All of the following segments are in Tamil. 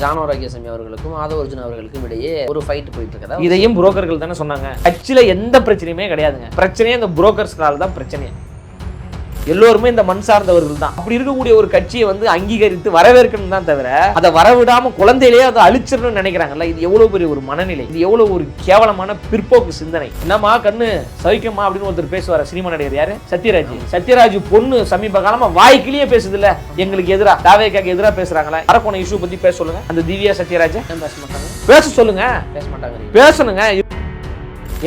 ஜானோ ராகேசமி அவர்களுக்கும் ஆதவ அர்ஜுன் அவர்களுக்கும் இடையே ஒரு ஃபைட் போயிட்டு இருக்கதா இதையும் புரோக்கர்கள் தானே சொன்னாங்க. கட்சியில எந்த பிரச்சனையுமே கிடையாதுங்க. பிரச்சனையே இந்த புரோக்கர்ஸ்னால தான் பிரச்சனையே. எல்லோருமே இந்த மண் சார்ந்தவர்கள் தான். அப்படி இருக்கக்கூடிய ஒரு கட்சியை வந்து அங்கீகரித்து வரவேற்கணும் தான் தவிர அதை வரவிடாம குழந்தையிலேயே அதை அழிச்சிடணும்னு நினைக்கிறாங்கல்ல இது எவ்வளவு பெரிய ஒரு மனநிலை இது எவ்வளவு ஒரு கேவலமான பிற்போக்கு சிந்தனை. என்னம்மா கண்ணு சவிக்கம்மா அப்படின்னு ஒருத்தர் பேசுவார் சினிமா நடிகர் யாரு? சத்யராஜ். சத்யராஜ் பொண்ணு சமீப காலமா வாய்க்கிலேயே பேசுது இல்ல எங்களுக்கு எதிரா தாவேக்காக்கு எதிரா பேசுறாங்களா அரக்கோண இஷ்யூ பத்தி பேச சொல்லுங்க. அந்த திவ்யா சத்யராஜ். பேச மாட்டாங்க? பேச சொல்லுங்க. பேச மாட்டாங்க. பேசணுங்க.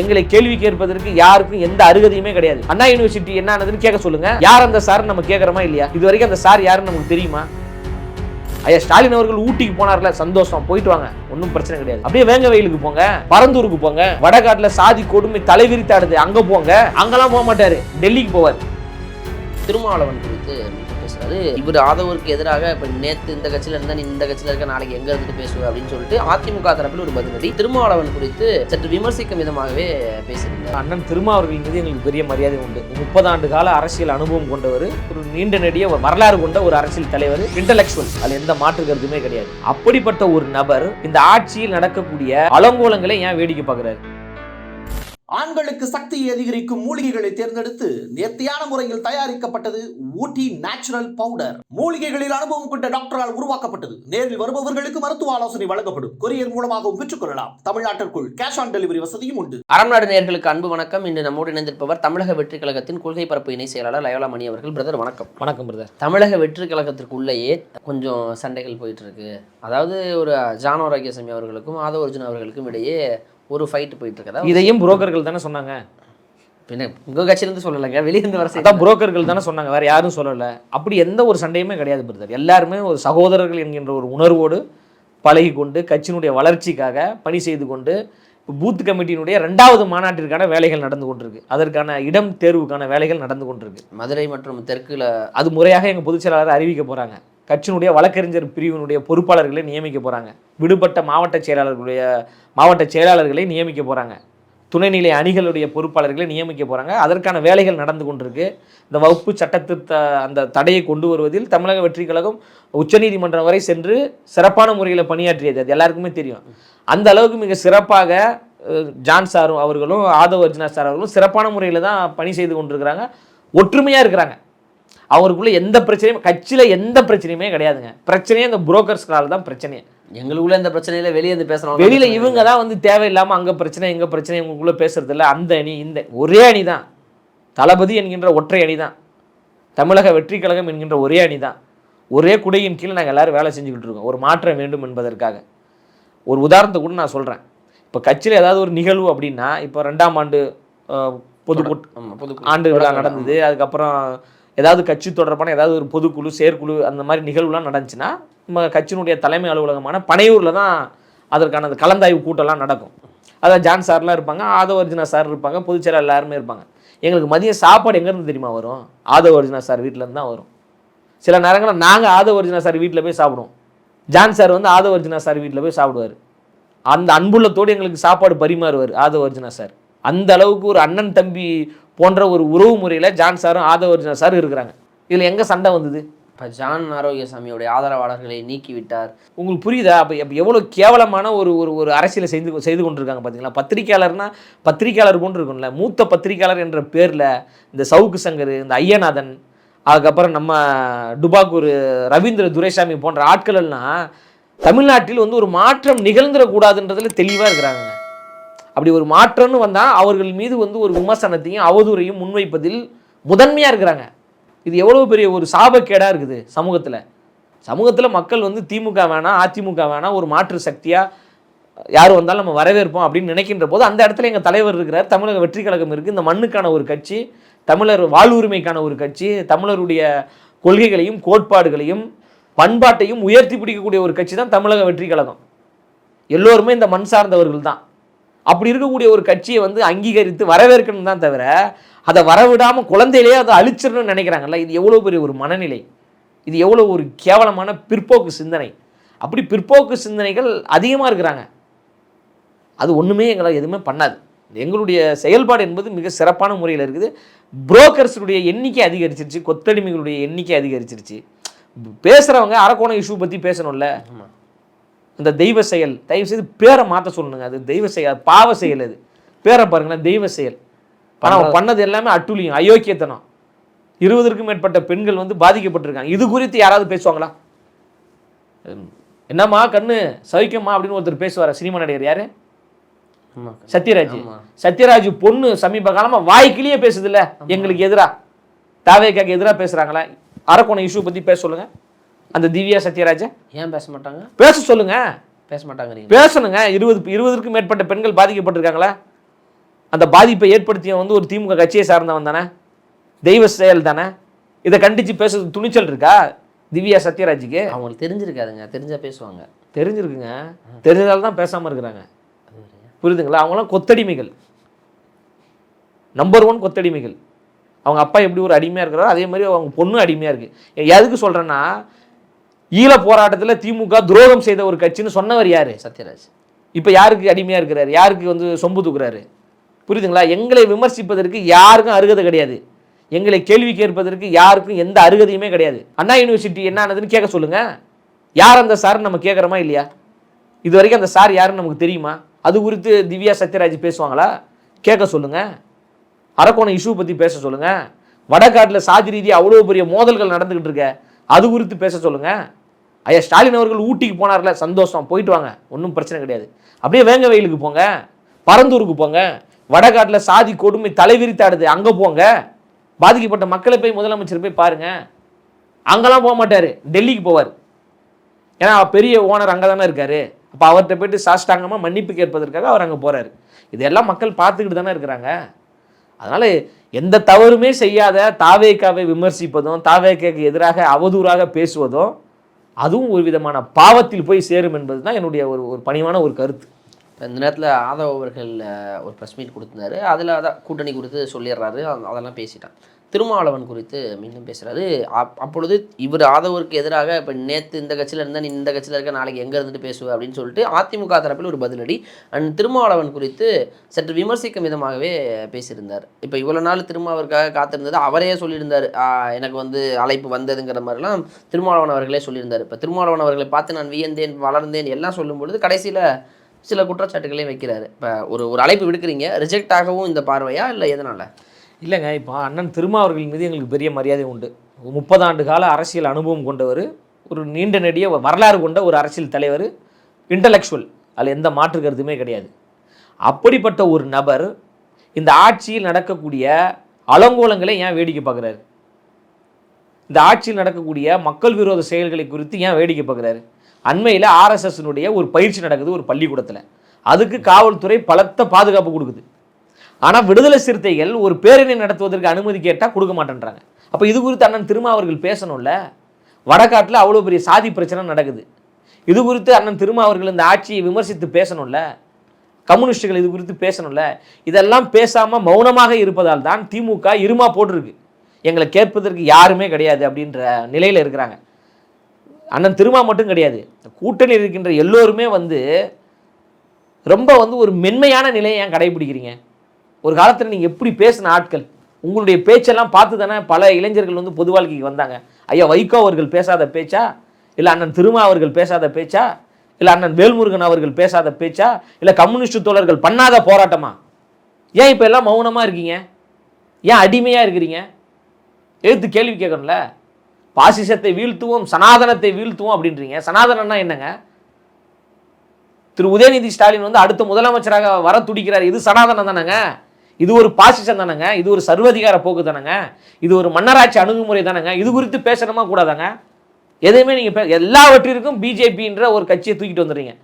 எங்களை கேள்வி கேட்பதற்கு யாருக்கும் எந்த அருகதையுமே கிடையாது. அண்ணா யூனிவர்சிட்டி என்ன ஆனதுன்னு கேட்க சொல்லுங்க. யார் அந்த சார் நம்ம கேட்கறோமா இல்லையா? இது வரைக்கும் அந்த சார் யாருன்னு நமக்கு தெரியுமா? ஐயா ஸ்டாலின் அவர்கள் ஊட்டிக்கு போனார்ல சந்தோஷம். போயிட்டு வாங்க. ஒன்றும் பிரச்சனை கிடையாது. அப்படியே வேங்க வயலுக்கு போங்க. பரந்தூருக்கு போங்க. வடகாட்டில் சாதி கொடுமை தலைவிரித்தாடுது அங்கே போங்க. அங்கெல்லாம் போக மாட்டாரு. டெல்லிக்கு போவார். திருமாவளவன் குறித்து பேசுறாரு. இவர் ஆதவருக்கு எதிராக இப்ப நேத்து இந்த கட்சியில இருந்தா நீ இந்த கட்சியில இருக்க நாளைக்கு எங்க இருந்துட்டு பேசுவ அப்படின்னு சொல்லிட்டு அதிமுக தரப்பில் ஒரு பதிலடி திருமாவளவன் குறித்து சற்று விமர்சிக்கும் விதமாகவே பேசியிருந்தார். அண்ணன் திருமாவர்கள் மீது எங்களுக்கு பெரிய மரியாதை உண்டு. முப்பது ஆண்டு கால அரசியல் அனுபவம் கொண்டவர் ஒரு நீண்ட நெடிய வரலாறு கொண்ட ஒரு அரசியல் தலைவர் இன்டலெக்சுவல் அது எந்த மாற்று கருத்துமே கிடையாது. அப்படிப்பட்ட ஒரு நபர் இந்த ஆட்சியில் நடக்கக்கூடிய அலங்கோலங்களை ஏன் வேடிக்கை பார்க்குறாரு? ஆண்களுக்கு சக்தியை அதிகரிக்கும் மூலிகைகளை தேர்ந்தெடுத்து நேர்த்தியான முறையில் தயாரிக்கப்பட்டது ஊட்டி நேச்சுரல் பவுடர். மூலிகைகளில் அனுபவம் கொண்ட டாக்டரால் உருவாக்கப்பட்டது. நேரில் வருபவர்களுக்கு மருத்துவ ஆலோசனை வழங்கப்படும். கொரியர் மூலமாகவும் பெற்றுக்கொள்ளலாம். தமிழ்நாட்டிற்குள் கேஷ் ஆன் டெலிவரி வசதியும் உண்டு. அறம் நாடு நேயர்களுக்கு அன்பு வணக்கம். இன்று நம்மோடு இணைந்திருப்பவர் தமிழக வெற்றி கழகத்தின் கொள்கை பரப்பு இணை செயலாளர் லயோலா மணி அவர்கள். பிரதர் வணக்கம். வணக்கம் பிரதர் தமிழக வெற்றி கழகத்திற்குள்ளேயே கொஞ்சம் சண்டைகள் போயிட்டு இருக்கு. அதாவது ஒரு ஜானோ ராகேசமி அவர்களுக்கும் ஆதவ அர்ஜுன் அவர்களுக்கும் இடையே ஒரு ஃபைட் போயிட்டு இருக்கதா இதையும் புரோக்கர்கள் தானே சொன்னாங்க. பின்ன உங்க கட்சியிலிருந்து சொல்லலைங்க வெளியிருந்து வர அதான் புரோக்கர்கள் தானே சொன்னாங்க வேற யாரும் சொல்லல. அப்படி எந்த ஒரு சண்டையுமே கிடையாது பிரதர். எல்லாருமே ஒரு சகோதரர்கள் என்கின்ற ஒரு உணர்வோடு பழகி கொண்டு கட்சியினுடைய வளர்ச்சிக்காக பணி செய்து கொண்டு பூத் கமிட்டியினுடைய ரெண்டாவது மாநாட்டிற்கான வேலைகள் நடந்து கொண்டிருக்கு. அதற்கான இடம் தேர்வுக்கான வேலைகள் நடந்து கொண்டிருக்கு. மதுரை மற்றும் தெற்குல அது முறையாக எங்கள் பொதுச் செயலாளர் அறிவிக்க போகிறாங்க கட்சியினுடைய வழக்கறிஞர் பிரிவினுடைய பொறுப்பாளர்களை நியமிக்க போகிறாங்க விடுபட்ட மாவட்ட செயலாளர்களுடைய மாவட்ட செயலாளர்களை நியமிக்க போகிறாங்க துணைநிலை அணிகளுடைய பொறுப்பாளர்களை நியமிக்க போகிறாங்க அதற்கான வேலைகள் நடந்து கொண்டிருக்கு. இந்த வகுப்பு சட்டத்திருத்த அந்த தடையை கொண்டு வருவதில் தமிழக வெற்றி கழகம் உச்சநீதிமன்றம் வரை சென்று சிறப்பான முறையில் பணியாற்றியது. அது எல்லாருக்குமே தெரியும். அந்த அளவுக்கு மிக சிறப்பாக ஜான் சாரும் அவர்களும் ஆதவ் அர்ஜுனா சார் அவர்களும் சிறப்பான முறையில் தான் பணி செய்து கொண்டிருக்கிறாங்க. ஒற்றுமையாக இருக்கிறாங்க. அவருக்குள்ள எந்த பிரச்சனையும் கட்சியில் எந்த பிரச்சனையுமே கிடையாதுங்க. பிரச்சனையே இந்த புரோக்கர்ஸ்னால தான் பிரச்சனையே எங்களுக்குள்ள இந்த பிரச்சனையில வெளியே இருந்து பேசணும் வெளியில இவங்க தான் வந்து தேவையில்லாம அங்க பிரச்சனை எங்க பிரச்சனை இவங்களுக்குள்ள பேசுறது இல்ல. அந்த அணி இந்த ஒரே அணி தான். தளபதி என்கின்ற ஒற்றை அணி தான். தமிழக வெற்றி கழகம் என்கின்ற ஒரே அணி தான். ஒரே குடையின் கீழ் நாங்கள் எல்லாரும் வேலை செஞ்சுக்கிட்டு இருக்கோம். ஒரு மாற்றம் வேண்டும் என்பதற்காக. ஒரு உதாரணத்தை கூட நான் சொல்றேன். இப்போ கட்சியில் ஏதாவது ஒரு நிகழ்வு அப்படின்னா இப்போ ரெண்டாம் ஆண்டு பொதுக்குழு. ஆண்டு விழா நடந்தது. அதுக்கப்புறம் ஏதாவது கட்சி தொடர்பான ஏதாவது ஒரு பொதுக்குழு செயற்குழு அந்த மாதிரி நிகழ்வுலாம் நடந்துச்சுன்னா நம்ம கட்சியினுடைய தலைமை அலுவலகமான பனையூரில் தான் அதற்கான அந்த கலந்தாய்வு கூட்டம்லாம் நடக்கும். அதான் ஜான் சார்லாம் இருப்பாங்க ஆதவ அர்ஜுனா சார் இருப்பாங்க பொதுச்செயலாளர் எல்லாருமே இருப்பாங்க. எங்களுக்கு மதியம் சாப்பாடு எங்கேருந்து தெரியுமா வரும்? ஆதவ அர்ஜுனா சார் வீட்டிலேருந்து தான் வரும். சில நேரங்களில் நாங்கள் ஆதவ அர்ஜுனா சார் வீட்டில் போய் சாப்பிடுவோம். ஜான் சார் வந்து ஆதவ அர்ஜுனா சார் வீட்டில் போய் சாப்பிடுவார். அந்த அன்புள்ளத்தோடு எங்களுக்கு சாப்பாடு பரிமாறுவார் ஆதவ அர்ஜுனா சார். அந்த அளவுக்கு ஒரு அண்ணன் தம்பி போன்ற ஒரு உறவு முறையில் ஜான் சாரும் ஆதவ அர்ஜுனா சார் இருக்கிறாங்க. இதில் எங்கே சண்டை வந்தது? இப்ப ஜான் ஆரோக்கியசாமியுடைய ஆதரவாளர்களை நீக்கி விட்டார். உங்களுக்கு புரியுதா? அப்போ எவ்வளோ கேவலமான ஒரு ஒரு ஒரு அரசியலை செய்து செய்து கொண்டிருக்காங்க பார்த்தீங்களா பத்திரிக்கையாளர்னா பத்திரிக்கையாளர் போன்று இருக்கும்ல. மூத்த பத்திரிக்கையாளர் என்ற பேரில் இந்த சவுக்கு சங்கர் இந்த ஐயநாதன் அதுக்கப்புறம் நம்ம டுபாக்கூர் ரவீந்திர துரைசாமி போன்ற ஆட்கள் எல்லாம் தமிழ்நாட்டில் வந்து ஒரு மாற்றம் நிகழ்ந்துடக்கூடாதுன்றதுல தெளிவாக இருக்கிறாங்க. அப்படி ஒரு மாற்றம்னு வந்தால் அவர்கள் மீது வந்து ஒரு விமர்சனத்தையும் அவதூறையும் முன்வைப்பதில் முதன்மையாக இருக்கிறாங்க. இது எவ்வளோ பெரிய ஒரு சாபக்கேடாக இருக்குது சமூகத்தில். சமூகத்தில் மக்கள் வந்து திமுக வேணாம் அதிமுக வேணாம் ஒரு மாற்று சக்தியாக யார் வந்தாலும் நம்ம வரவேற்போம் அப்படின்னு நினைக்கின்ற போது அந்த இடத்துல எங்கள் தலைவர் இருக்கிறார். தமிழக வெற்றி கழகம் இருக்குது இந்த மண்ணுக்கான ஒரு கட்சி தமிழர் வாழ்வுரிமைக்கான ஒரு கட்சி தமிழருடைய கொள்கைகளையும் கோட்பாடுகளையும் பண்பாட்டையும் உயர்த்தி பிடிக்கக்கூடிய ஒரு கட்சி தான் தமிழக வெற்றி கழகம். எல்லோருமே இந்த மண் சார்ந்தவர்கள் தான். அப்படி இருக்கக்கூடிய ஒரு கட்சியை வந்து அங்கீகரித்து வரவேற்கணும் தான் தவிர அதை வரவிடாமல் குழந்தையிலேயே அதை அழிச்சிடணும்னு நினைக்கிறாங்கல்ல? இது எவ்வளோ பெரிய ஒரு மனநிலை. இது எவ்வளோ ஒரு கேவலமான பிற்போக்கு சிந்தனை. அப்படி பிற்போக்கு சிந்தனைகள் அதிகமாக இருக்கிறாங்க. அது ஒன்றுமே எங்களை எதுவுமே பண்ணாது. எங்களுடைய செயல்பாடு என்பது மிக சிறப்பான முறையில் இருக்குது. புரோக்கர்ஸுடைய எண்ணிக்கை அதிகரிச்சிருச்சு. கொத்தடிமைகளுடைய எண்ணிக்கை அதிகரிச்சிருச்சு. பேசுகிறவங்க அரக்கோணம் இஷ்யூ பற்றி பேசணும்ல. ஆமா. இந்த தெய்வ செயல் தயவு செய்து பேரை மாற்ற சொல்லணுங்க அது தெய்வ செயல் பாவ செயல் அது. பேரை பாருங்களேன் தெய்வ செயல். ஆனால் அவன் பண்ணது எல்லாமே அட்டுழியம் அயோக்கியத்தனம். இருபதற்கும் மேற்பட்ட பெண்கள் வந்து பாதிக்கப்பட்டிருக்காங்க. இது குறித்து யாராவது பேசுவாங்களா? என்னம்மா கண்ணு சவிக்கம்மா அப்படின்னு ஒருத்தர் பேசுவார்? சினிமா நடிகர் யாரு? சத்யராஜ். சத்யராஜ் பொண்ணு சமீப காலமா வாய்க்கிலேயே பேசுதுல்ல. எங்களுக்கு எதிரா. தாவேக்காக்கு எதிரா பேசுறாங்களா? அரக்கோணம் இஷ்யூ பத்தி பேச சொல்லுங்க. அந்த திவ்யா சத்யராஜ? ஏன் பேச மாட்டாங்க? பேச சொல்லுங்க. பேச மாட்டாங்க பேசணுங்க. இருபது இருபதுக்கும் மேற்பட்ட பெண்கள் பாதிக்கப்பட்டிருக்காங்களா? அந்த பாதிப்பை ஏற்படுத்திய வந்து ஒரு திமுக கட்சியை சார்ந்தவன் தானே? தெய்வ செயல் தானே? இதை கண்டிச்சு பேசுறது துணிச்சல் இருக்கா திவ்யா சத்யராஜுக்கு? அவங்களுக்கு தெரிஞ்சிருக்காதுங்க. தெரிஞ்சா பேசுவாங்க. தெரிஞ்சிருக்குங்க. தெரிஞ்சதால தான் பேசாம இருக்கிறாங்க. புரியுதுங்களா? அவங்களாம் கொத்தடிமைகள். Number one கொத்தடிமைகள். அவங்க அப்பா எப்படி ஒரு அடிமையாக இருக்கிறாரோ அதே மாதிரி அவங்க பொண்ணும் அடிமையாக இருக்குது எதுக்கு சொல்கிறேன்னா ஈழ போராட்டத்தில் திமுக துரோகம் செய்த ஒரு கட்சின்னு சொன்னவர் யார்? சத்யராஜ். இப்போ யாருக்கு அடிமையாக இருக்கிறாரு? யாருக்கு வந்து சொம்பு தூக்குறாரு? புரியுதுங்களா? எங்களை விமர்சிப்பதற்கு யாருக்கும் அருகதை கிடையாது. எங்களை கேள்வி கேட்பதற்கு யாருக்கும் எந்த அருகதையுமே கிடையாது. அண்ணா யூனிவர்சிட்டி என்ன ஆனதுன்னு கேட்க சொல்லுங்க. யார் அந்த சார் நம்ம கேட்குறோமா இல்லையா? இது வரைக்கும் அந்த சார் யாருன்னு நமக்கு தெரியுமா? அது குறித்து திவ்யா சத்யராஜ் பேசுவாங்களா? கேட்க சொல்லுங்க. அரக்கோணம் இஷ்யூ பற்றி பேச சொல்லுங்க. வடகாட்டில் சாதி ரீதியாக அவ்வளோ பெரிய மோதல்கள் நடந்துகிட்டு இருக்க அது குறித்து பேச சொல்லுங்க. ஐயா ஸ்டாலின் அவர்கள் ஊட்டிக்கு போனார்ல சந்தோஷம். போயிட்டு வாங்க ஒன்றும் பிரச்சனை கிடையாது. அப்படியே வேங்க வயலுக்கு போங்க பரந்தூருக்கு போங்க வடகாட்டில் சாதி கொடுமை தலைவிரித்தாடுது அங்கே போங்க. பாதிக்கப்பட்ட மக்களை போய் முதலமைச்சர் போய் பாருங்க. அங்கெல்லாம் போக மாட்டார் டெல்லிக்கு போவார். ஏன்னா பெரிய ஓனர் அங்கே தானே இருக்காரு. அப்போ அவர்கிட்ட போயிட்டு சாஷ்டாங்கமாக மன்னிப்பு கேட்பதற்காக அவர் அங்கே போகிறாரு இதெல்லாம் மக்கள் பார்த்துக்கிட்டு தானே இருக்கிறாங்க. அதனால் எந்த தவறுமே செய்யாத தாவேக்காவை விமர்சிப்பதும் தாவேக்காக்கு எதிராக அவதூறாக பேசுவதும் அதுவும் ஒரு விதமான பாவத்தில் போய் சேரும் என்பது தான் என்னுடைய ஒரு ஒரு பணிவான ஒரு கருத்து. இந்த நேரத்தில் ஆதவ் அவர்கள் ஒரு ப்ரெஸ் மீட் கொடுத்துருந்தாரு. அதில் அதான் கூட்டணி கொடுத்து சொல்லிடுறாரு. அதெல்லாம் பேசிட்டான். திருமாவளவன் குறித்து மீண்டும் பேசுகிறாரு அப்- அப்பொழுது இவர் ஆதவருக்கு எதிராக இப்போ நேற்று இந்த கட்சியில் இருந்தால் நீ இந்த கட்சியில் இருக்க நாளைக்கு எங்கே இருந்துட்டு பேசுவ அப்படின்னு சொல்லிட்டு அதிமுக தரப்பில் ஒரு பதிலடி. அண்ட் திருமாவளவன் குறித்து சற்று விமர்சிக்கும் விதமாகவே பேசியிருந்தார். இப்போ இவ்வளோ நாள் திருமாவருக்காக காத்திருந்தது அவரே சொல்லியிருந்தார். எனக்கு வந்து அழைப்பு வந்ததுங்கிற மாதிரிலாம் திருமாவளவன் அவர்களே சொல்லியிருந்தார். இப்போ திருமாவளவன் அவர்களை பார்த்து நான் வியந்தேன் வளர்ந்தேன் எல்லாம் சொல்லும்பொழுது கடைசியில் சில குற்றச்சாட்டுகளையும் வைக்கிறாரு. இப்போ ஒரு ஒரு அழைப்பு விடுக்கிறீங்க ரிஜெக்ட் ஆகவும் இந்த பார்வையா இல்லை எதனால்? இல்லைங்க இப்போ அண்ணன் திருமாவர்கள் மீது எங்களுக்கு பெரிய மரியாதை உண்டு. முப்பது ஆண்டு கால அரசியல் அனுபவம் கொண்டவர் ஒரு நீண்ட நெடிய வரலாறு கொண்ட ஒரு அரசியல் தலைவர் இன்டலெக்சுவல் அதில் எந்த மாற்று கருத்துமே கிடையாது. அப்படிப்பட்ட ஒரு நபர் இந்த ஆட்சியில் நடக்கக்கூடிய அலங்கோலங்களை ஏன் வேடிக்கை பார்க்குறாரு இந்த ஆட்சியில் நடக்கக்கூடிய மக்கள் விரோத செயல்களை குறித்து ஏன் வேடிக்கை பார்க்குறாரு அண்மையில் ஆர்எஸ்எஸ்னுடைய ஒரு பயிற்சி நடக்குது ஒரு பள்ளிக்கூடத்தில். அதுக்கு காவல்துறை பலத்த பாதுகாப்பு கொடுக்குது. ஆனால் விடுதலை சிறுத்தைகள் ஒரு பேரணி நடத்துவதற்கு அனுமதி கேட்டால் கொடுக்க மாட்டேன்றாங்க. அப்போ இது குறித்து அண்ணன் திருமா அவர்கள் பேசணும்ல? வடகாட்டில் அவ்வளோ பெரிய சாதி பிரச்சனை நடக்குது. இது குறித்து அண்ணன் திருமா அவர்கள் இந்த ஆட்சியை விமர்சித்து பேசணும்ல? கம்யூனிஸ்டுகள் இது குறித்து பேசணும்ல? இதெல்லாம் பேசாமல் மௌனமாக இருப்பதால் தான் திமுக இருமா போட்டிருக்கு. எங்களை கேட்பதற்கு யாருமே கிடையாது அப்படின்ற நிலையில் இருக்கிறாங்க. அண்ணன் திருமா மட்டும் கிடையாது. கூட்டணி இருக்கின்ற எல்லோருமே வந்து ரொம்ப வந்து ஒரு மென்மையான நிலையை ஏன் கடைபிடிக்கிறீங்க? ஒரு காலத்தில் நீங்கள் எப்படி பேசின ஆட்கள்? உங்களுடைய பேச்செல்லாம் பார்த்து தானே பல இளைஞர்கள் வந்து பொது வாழ்க்கைக்கு வந்தாங்க. ஐயா வைகோ அவர்கள் பேசாத பேச்சா? இல்லை அண்ணன் திருமா அவர்கள் பேசாத பேச்சா? இல்லை அண்ணன் வேல்முருகன் அவர்கள் பேசாத பேச்சா? இல்லை கம்யூனிஸ்ட் தோழர்கள் பண்ணாத போராட்டமா? ஏன் இப்போ எல்லாம் மௌனமாக இருக்கீங்க? ஏன் அடிமையாக இருக்கிறீங்க? எழுத்து கேள்வி கேட்கணும்ல. பாசிசத்தை வீழ்த்துவோம் சனாதனத்தை வீழ்த்துவோம் அப்படின்றீங்க. சனாதனம்னா என்னங்க? திரு உதயநிதி ஸ்டாலின் வந்து அடுத்த முதலமைச்சராக வர துடிக்கிறார். இது சனாதனம் தானேங்க? இது ஒரு பாசிசம் தானேங்க? இது ஒரு சர்வதிகார போக்கு தானேங்க? இது ஒரு மன்னராட்சி அணுகுமுறை தானேங்க? இது குறித்து பேசணுமா கூடாதாங்க? எதையுமே நீங்கள் எல்லாவற்றிற்கும் பிஜேபின்ற ஒரு கட்சியை தூக்கிட்டு வந்துடுறீங்க.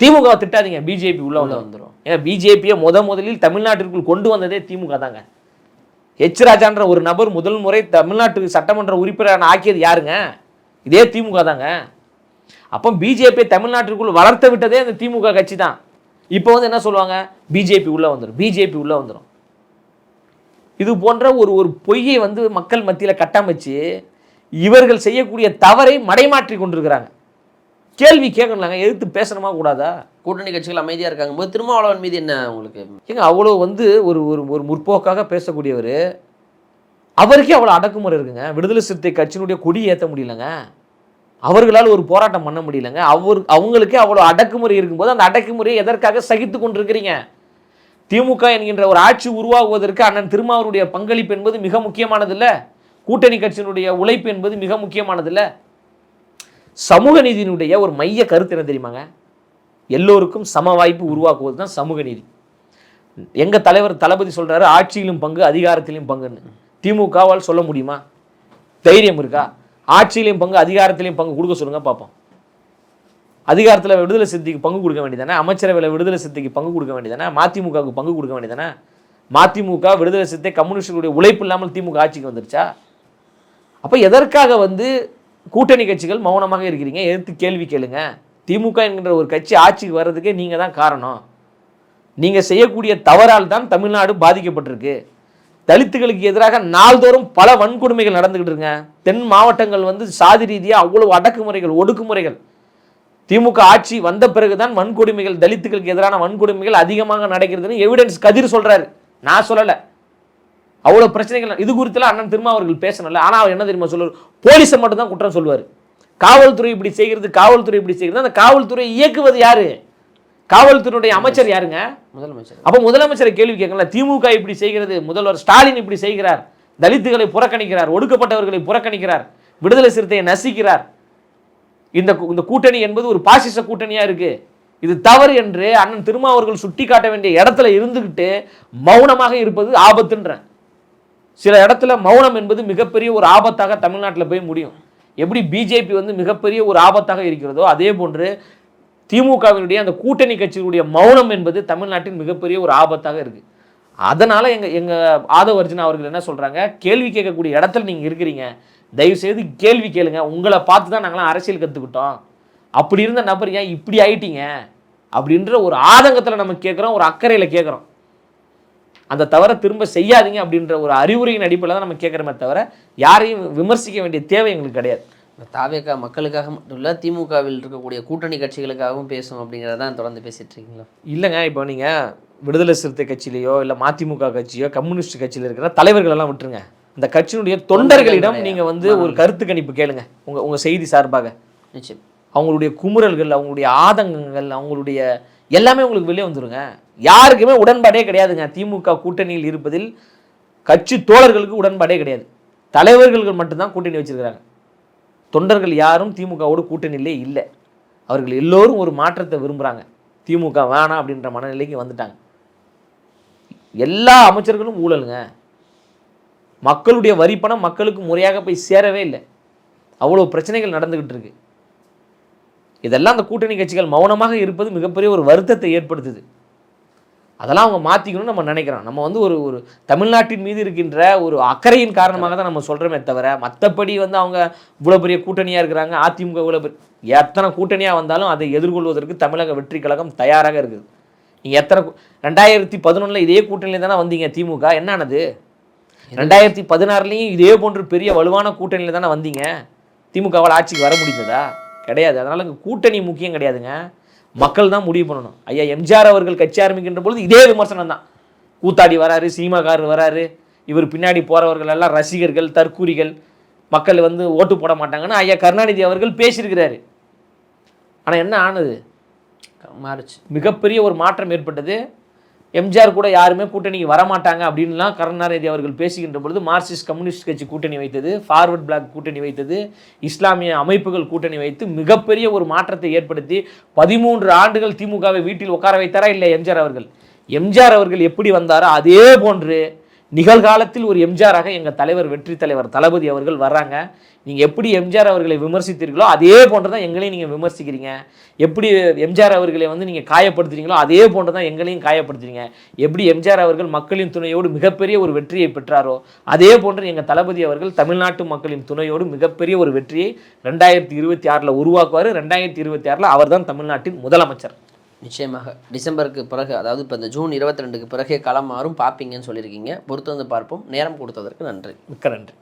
திமுக திட்டாதீங்க பிஜேபி உள்ள உள்ள வந்து. வந்துரும். ஏன்னா பிஜேபியை முத முதலில் தமிழ்நாட்டிற்குள் கொண்டு வந்ததே திமுக தாங்க. எச் ராஜான்ற ஒரு நபர் முதல் முறை தமிழ்நாட்டு சட்டமன்ற உறுப்பினரான ஆக்கியது யாருங்க? இதே திமுக தாங்க. அப்போ பிஜேபி தமிழ்நாட்டிற்குள் வளர்த்து விட்டதே அந்த திமுக கட்சி தான். இப்போ வந்து என்ன சொல்லுவாங்க? பிஜேபி உள்ளே வந்துடும் பிஜேபி உள்ளே வந்துடும் இது போன்ற ஒரு ஒரு பொய்யை வந்து மக்கள் மத்தியில் கட்டமைச்சு இவர்கள் செய்யக்கூடிய தவறை மடைமாற்றி கொண்டிருக்கிறாங்க. கேள்வி கேட்கணும்லாங்க. எதிர்த்து பேசணுமா கூடாதா? கூட்டணி கட்சிகள் அமைதியா இருக்காங்க போது திருமாவளவன் மீது என்ன உங்களுக்கு? ஏங்க அவ்வளோ வந்து ஒரு ஒரு ஒரு முற்போக்காக பேசக்கூடியவர் அவருக்கே அவ்வளோ அடக்குமுறை இருக்குங்க. விடுதலை சிறுத்தை கட்சியினுடைய கொடி ஏற்ற முடியலங்க. அவர்களால் ஒரு போராட்டம் பண்ண முடியலங்க. அவர் அவங்களுக்கே அவ்வளோ அடக்குமுறை இருக்கும்போது அந்த அடக்குமுறையை எதற்காக சகித்து கொண்டிருக்கிறீங்க? திமுக என்கின்ற ஒரு ஆட்சி உருவாகுவதற்கு அண்ணன் திருமாவருடைய பங்களிப்பு என்பது மிக முக்கியமானதில்ல. கூட்டணி கட்சியினுடைய உழைப்பு என்பது மிக முக்கியமானதில்ல. சமூக நீதியினுடைய ஒரு மைய கருத்து என்ன தெரியுமாங்க? எல்லோருக்கும் சம வாய்ப்பு உருவாக்குவது தான் சமூக நீதி. எங்கள் தலைவர் தளபதி சொல்கிறாரு ஆட்சியிலும் பங்கு அதிகாரத்திலும் பங்குன்னு. திமுகவால் சொல்ல முடியுமா? தைரியம் இருக்கா? ஆட்சியிலையும் பங்கு அதிகாரத்திலையும் பங்கு கொடுக்க சொல்லுங்க பார்ப்போம். அதிகாரத்தில் விடுதலை சித்திக்கு பங்கு கொடுக்க வேண்டியதானே அமைச்சரவையில் விடுதலை சித்திக்கு பங்கு கொடுக்க வேண்டியதானே மதிமுகவுக்கு பங்கு கொடுக்க வேண்டியதானே மதிமுக விடுதலை சித்தை கம்யூனிஸ்டுடைய உழைப்பு இல்லாமல் திமுக ஆட்சிக்கு வந்துருச்சா? அப்போ எதற்காக வந்து கூட்டணி கட்சிகள் மௌனமாக இருக்கிறீங்க? எதிர்த்து கேள்வி கேளுங்க. திமுக என்கின்ற ஒரு கட்சி ஆட்சிக்கு வர்றதுக்கே நீங்கள் தான் காரணம். நீங்கள் செய்யக்கூடிய தவறால் தான் தமிழ்நாடு பாதிக்கப்பட்டிருக்கு. தலித்துகளுக்கு எதிராக நாள்தோறும் பல வன்கொடுமைகள் நடந்துக்கிட்டு இருங்க. தென் மாவட்டங்கள் வந்து சாதி ரீதியாக அவ்வளவு அடக்குமுறைகள் ஒடுக்குமுறைகள். திமுக ஆட்சி வந்த பிறகுதான் வன்கொடுமைகள் தலித்துகளுக்கு எதிரான வன்கொடுமைகள் அதிகமாக நடக்கிறதுன்னு எவிடன்ஸ் கதிர் சொல்றாரு. நான் சொல்லலை. அவ்வளோ பிரச்சனைகள் இது குறித்துலாம் அண்ணன் திரும்ப அவர்கள் பேசணும்ல. ஆனால் அவர் என்ன தெரியுமா சொல்லுவார்? போலீஸை மட்டும் தான் குற்றம் சொல்லுவார். காவல்துறை இப்படி செய்கிறது காவல்துறை இப்படி செய்கிறது. அந்த காவல்துறை இயக்குவது யாரு? காவல்துறையுடைய அமைச்சர் யாருங்க? முதலமைச்சர். அப்போ முதலமைச்சரை கேள்வி கேட்கல திமுக இப்படி செய்கிறது முதல்வர் ஸ்டாலின் இப்படி செய்கிறார் தலித்துகளை புறக்கணிக்கிறார் ஒடுக்கப்பட்டவர்களை புறக்கணிக்கிறார் விடுதலை சிறுத்தையை நசிக்கிறார். இந்த இந்த கூட்டணி என்பது ஒரு பாசிச கூட்டணியா இருக்கு. இது தவறு என்று அண்ணன் திருமாவர்கள் சுட்டி காட்ட வேண்டிய இடத்துல இருந்துகிட்டு மௌனமாக இருப்பது ஆபத்துன்றேன் சில இடத்துல மௌனம் என்பது மிகப்பெரிய ஒரு ஆபத்தாக தமிழ்நாட்டில் போய் முடியும். எப்படி பிஜேபி வந்து மிகப்பெரிய ஒரு ஆபத்தாக இருக்கிறதோ அதே போன்று திமுகவினுடைய அந்த கூட்டணி கட்சியினுடைய மௌனம் என்பது தமிழ்நாட்டின் மிகப்பெரிய ஒரு ஆபத்தாக இருக்குது அதனால் எங்கள் எங்கள் ஆதவ அர்ஜுனா அவர்கள் என்ன சொல்கிறாங்க கேள்வி கேட்கக்கூடிய இடத்துல நீங்கள் இருக்கிறீங்க. தயவு செய்து கேள்வி கேளுங்க. உங்களை பார்த்து தான் நாங்களாம் அரசியல் கற்றுக்கிட்டோம் அப்படி இருந்த நபர் ஏன் இப்படி ஆயிட்டீங்க? அப்படின்ற ஒரு ஆதங்கத்தில் நம்ம கேட்குறோம் ஒரு அக்கறையில் கேட்குறோம் அந்த தவிர திரும்ப செய்யாதீங்க அப்படின்ற ஒரு அறிவுரையின் அடிப்படையில் தான் நம்ம கேட்குறோமே தவிர யாரையும் விமர்சிக்க வேண்டிய தேவை எங்களுக்கு கிடையாது. தாவேக்கா மக்களுக்காக மட்டும் இல்ல திமுகவில் இருக்கக்கூடிய கூட்டணி கட்சிகளுக்காகவும் பேசும் அப்படிங்கிறதான் தொடர்ந்து பேசிட்டு இருக்கீங்களா? இல்லைங்க இப்போ நீங்கள் விடுதலை சிறுத்தை கட்சியிலையோ இல்லை மதிமுக கட்சியோ கம்யூனிஸ்ட் கட்சியில் இருக்கிற தலைவர்கள் எல்லாம் விட்டுருங்க. இந்த கட்சியினுடைய தொண்டர்களிடம் தொண்டர்கள் நீங்கள் வந்து ஒரு கருத்து கணிப்பு கேளுங்க. உங்கள் உங்கள் செய்தி சார்பாக. நிச்சயம். அவங்களுடைய குமுறல்கள் அவங்களுடைய ஆதங்கங்கள் அவங்களுடைய எல்லாமே உங்களுக்கு வெளியே வந்துருங்க. யாருக்குமே உடன்பாடே கிடையாதுங்க. திமுக கூட்டணியில் இருப்பதில் கட்சி தோழர்களுக்கு உடன்பாடே கிடையாது. தலைவர்கள் மட்டும்தான் கூட்டணி வச்சிருக்கிறாங்க. தொண்டர்கள் யாரும் திமுகவோடு கூட்டணியிலே இல்லை. அவர்கள் எல்லோரும் ஒரு மாற்றத்தை விரும்புகிறாங்க திமுக வேணாம் அப்படின்ற மனநிலைக்கு வந்துட்டாங்க. எல்லா அமைச்சர்களும் ஊழலுங்க. மக்களுடைய வரிப்பணம் மக்களுக்கு முறையாக போய் சேரவே இல்லை. அவ்வளோ பிரச்சனைகள் நடந்துக்கிட்டு இருக்கு. இதெல்லாம் அந்த கூட்டணி கட்சிகள் மௌனமாக இருப்பது மிகப்பெரிய ஒரு வருத்தத்தை ஏற்படுத்துது. அதெல்லாம் அவங்க மாற்றிக்கணும்னு நம்ம நினைக்கிறோம். நம்ம வந்து ஒரு ஒரு தமிழ்நாட்டின் மீது இருக்கின்ற ஒரு அக்கறையின் காரணமாக தான் நம்ம சொல்கிறோமே தவிர மற்றபடி வந்து அவங்க இவ்வளோ பெரிய கூட்டணியாக இருக்கிறாங்க அதிமுக இவ்வளோ பெரிய எத்தனை கூட்டணியாக வந்தாலும் அதை எதிர்கொள்வதற்கு தமிழக வெற்றி கழகம் தயாராக இருக்குது. நீங்கள் எத்தனை ரெண்டாயிரத்தி பதினொன்றில் இதே கூட்டணியில் தானே வந்தீங்க திமுக என்னானது ரெண்டாயிரத்தி பதினாறுலேயும் இதே போன்று பெரிய வலுவான கூட்டணியில் தானே வந்தீங்க. திமுகவால் ஆட்சிக்கு வர முடிந்ததா? கிடையாது. அதனால் இங்கே கூட்டணி முக்கியம் கிடையாதுங்க. மக்கள் தான் முடிவு பண்ணணும். ஐயா எம்ஜிஆர் அவர்கள் கட்சி ஆரம்பிக்கின்ற பொழுது இதே விமர்சனம் தான். கூத்தாடி வராரு சினிமாக்காரர் வராரு இவர் பின்னாடி போகிறவர்கள் எல்லாம் ரசிகர்கள் தற்கூரிகள் மக்கள் வந்து ஓட்டு போட மாட்டாங்கன்னு ஐயா கருணாநிதி அவர்கள் பேசியிருக்கிறாரு. ஆனால் என்ன ஆனது? மாறுச்சு. மிகப்பெரிய ஒரு மாற்றம் ஏற்பட்டது. எம்ஜிஆர் கூட யாருமே கூட்டணிக்கு வரமாட்டாங்க அப்படின்லாம் கருணாநிதி அவர்கள் பேசுகின்ற பொழுது மார்க்சிஸ்ட் கம்யூனிஸ்ட் கட்சி கூட்டணி வைத்தது ஃபார்வர்ட் பிளாக் கூட்டணி வைத்தது இஸ்லாமிய அமைப்புகள் கூட்டணி வைத்து மிகப்பெரிய ஒரு மாற்றத்தை ஏற்படுத்தி பதிமூன்று ஆண்டுகள் திமுகவை வீட்டில் உட்கார வைத்தாரா இல்லை எம்ஜிஆர் அவர்கள்? எம்ஜிஆர் அவர்கள் எப்படி வந்தாரோ அதே போன்று நிகழ்காலத்தில் ஒரு எம்ஜிஆராக எங்கள் தலைவர் வெற்றி தலைவர் தளபதி அவர்கள் வர்றாங்க. நீங்கள் எப்படி எம்ஜிஆர் அவர்களை விமர்சித்தீர்களோ அதே போன்று தான் எங்களையும் நீங்கள் விமர்சிக்கிறீங்க. எப்படி எம்ஜிஆர் அவர்களை வந்து நீங்கள் காயப்படுத்துறீங்களோ அதே போன்று தான் எங்களையும் காயப்படுத்துறீங்க. எப்படி எம்ஜிஆர் அவர்கள் மக்களின் துணையோடு மிகப்பெரிய ஒரு வெற்றியை பெற்றாரோ அதே போன்று எங்கள் தளபதி அவர்கள் தமிழ்நாட்டு மக்களின் துணையோடு மிகப்பெரிய ஒரு வெற்றியை ரெண்டாயிரத்தி இருபத்தி ஆறில் உருவாக்குவார். ரெண்டாயிரத்தி இருபத்தி ஆறில் அவர் தான் தமிழ்நாட்டின் முதலமைச்சர். நிச்சயமாக. டிசம்பருக்கு பிறகு அதாவது இப்போ இந்த ஜூன் இருபத்தி ரெண்டுக்கு பிறகே களம் மாறும் பார்ப்பீங்கன்னு சொல்லியிருக்கீங்க. பொறுத்து வந்து பார்ப்போம். நேரம் கொடுத்ததற்கு நன்றி. மிக்க நன்றி.